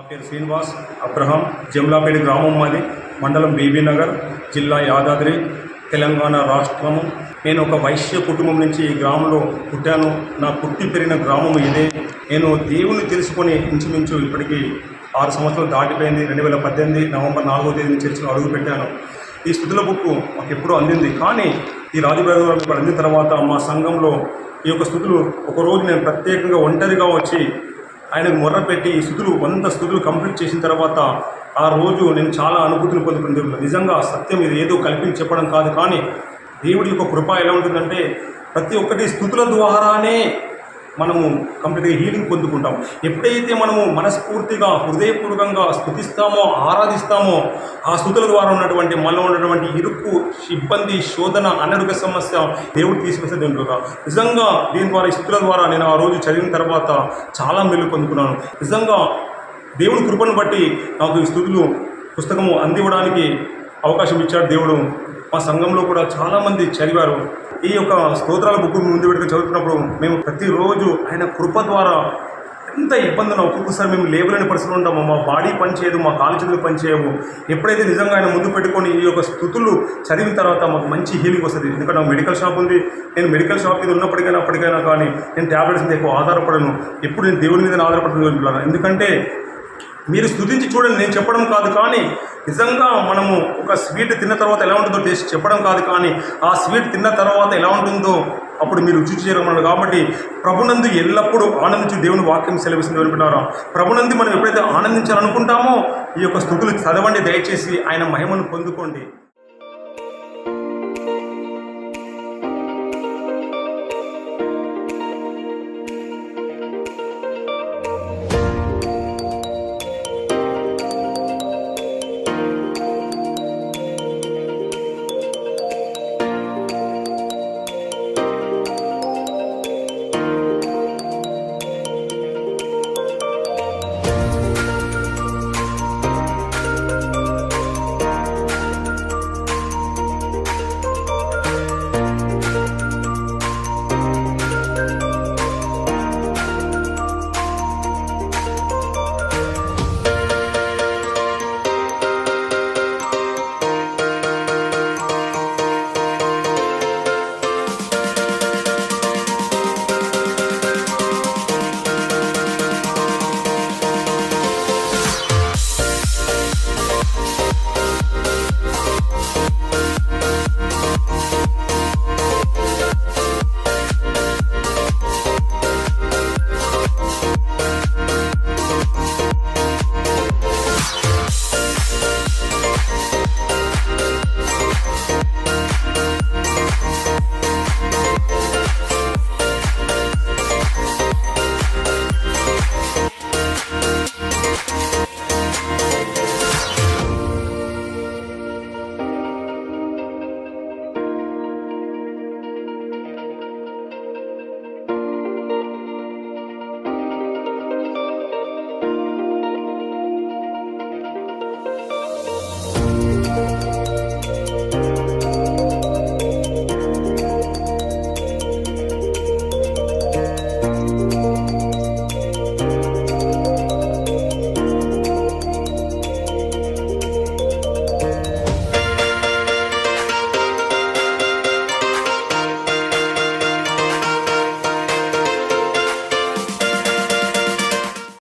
నా పేరు శ్రీనివాస్ అబ్రహాం జమ్లాపేట గ్రామం మాది మండలం బీబీ నగర్ జిల్లా యాదాద్రి తెలంగాణ రాష్ట్రము. నేను ఒక వైశ్య కుటుంబం నుంచి ఈ గ్రామంలో పుట్టాను. నా పుట్టి పెరిగిన గ్రామం ఇదే. నేను దేవుని తెలుసుకొని ఇంచుమించు ఇప్పటికీ ఆరు సంవత్సరాలు దాటిపోయింది. రెండు వేల పద్దెనిమిది నవంబర్ నాలుగో తేదీ చర్చలో అడుగు పెట్టాను. ఈ స్థుతుల బుక్కు మాకు ఎప్పుడూ అందింది. కానీ ఈ రాజుబాబు గారు అందిన తర్వాత మా సంఘంలో ఈ యొక్క స్థుతులు ఒకరోజు నేను ప్రత్యేకంగా ఒంటరిగా వచ్చి ఆయనకు మొర్ర పెట్టి స్థుతులు వంద స్థుతులు కంప్లీట్ చేసిన తర్వాత ఆ రోజు నేను చాలా అనుభూతిని పొందుకుంటున్నాను నిజంగా సత్యం ఇది ఏదో కల్పించి చెప్పడం కాదు కానీ దేవుడి యొక్క కృప ఎలా ఉంటుందంటే ప్రతి ఒక్కటి స్థుతుల ద్వారానే మనము కంప్లీట్గా హీలింగ్ పొందుకుంటాం. ఎప్పుడైతే మనము మనస్ఫూర్తిగా హృదయపూర్వకంగా స్థుతిస్తామో ఆరాధిస్తామో ఆ స్థుతుల ద్వారా ఉన్నటువంటి మనలో ఉన్నటువంటి ఇరుకు ఇబ్బంది శోధన అనారోగ్య సమస్య దేవుడు తీసుకొస్తే దీంట్లో నిజంగా దీని ద్వారా ఈ స్థుతుల ద్వారా నేను ఆ రోజు చదివిన తర్వాత చాలా మెల్లు పొందుకున్నాను. నిజంగా దేవుని కృపను బట్టి నాకు ఈ స్థుతులు పుస్తకము అందివ్వడానికి అవకాశం ఇచ్చాడు దేవుడు. మా సంఘంలో కూడా చాలామంది చదివారు. ఈ యొక్క స్తోత్రాల బుక్ ముందు పెట్టుకుని చదువుతున్నప్పుడు మేము ప్రతిరోజు ఆయన కృప ద్వారా ఎంత ఇబ్బందులు ఒక్కొక్కసారి మేము లేవలేని పరిస్థితులు ఉంటాము మా బాడీ పనిచేయదు మా కాలు చేతులు పనిచేయవు. ఎప్పుడైతే నిజంగా ఆయన ముందు పెట్టుకొని ఈ యొక్క స్థుతులు చదివిన తర్వాత మాకు మంచి హీలింగ్ వస్తుంది. ఎందుకంటే నాకు మెడికల్ షాప్ ఉంది. నేను మెడికల్ షాప్ మీద ఉన్నప్పటికైనా అప్పటికైనా కానీ నేను ట్యాబ్లెట్స్ మీద ఎక్కువ ఆధారపడను. ఎప్పుడు నేను దేవుని మీద ఆధారపడుతున్నాను ఎందుకంటే మీరు స్థుతించి చూడండి నేను చెప్పడం కాదు కానీ నిజంగా మనము ఒక స్వీట్ తిన్న తర్వాత ఎలా ఉంటుందో టేస్ట్ చెప్పడం కాదు కానీ ఆ స్వీట్ తిన్న తర్వాత ఎలా ఉంటుందో అప్పుడు మీరు రుచి చేయగలరు కాబట్టి ప్రభునందు ఎల్లప్పుడూ ఆనందించి దేవుని వాక్యం సెలవిస్తుంది వినిపినారా ప్రభునందు మనం ఎప్పుడైతే ఆనందించాలనుకుంటామో ఈ యొక్క స్థుతులు చదవండి దయచేసి ఆయన మహిమను పొందుకోండి.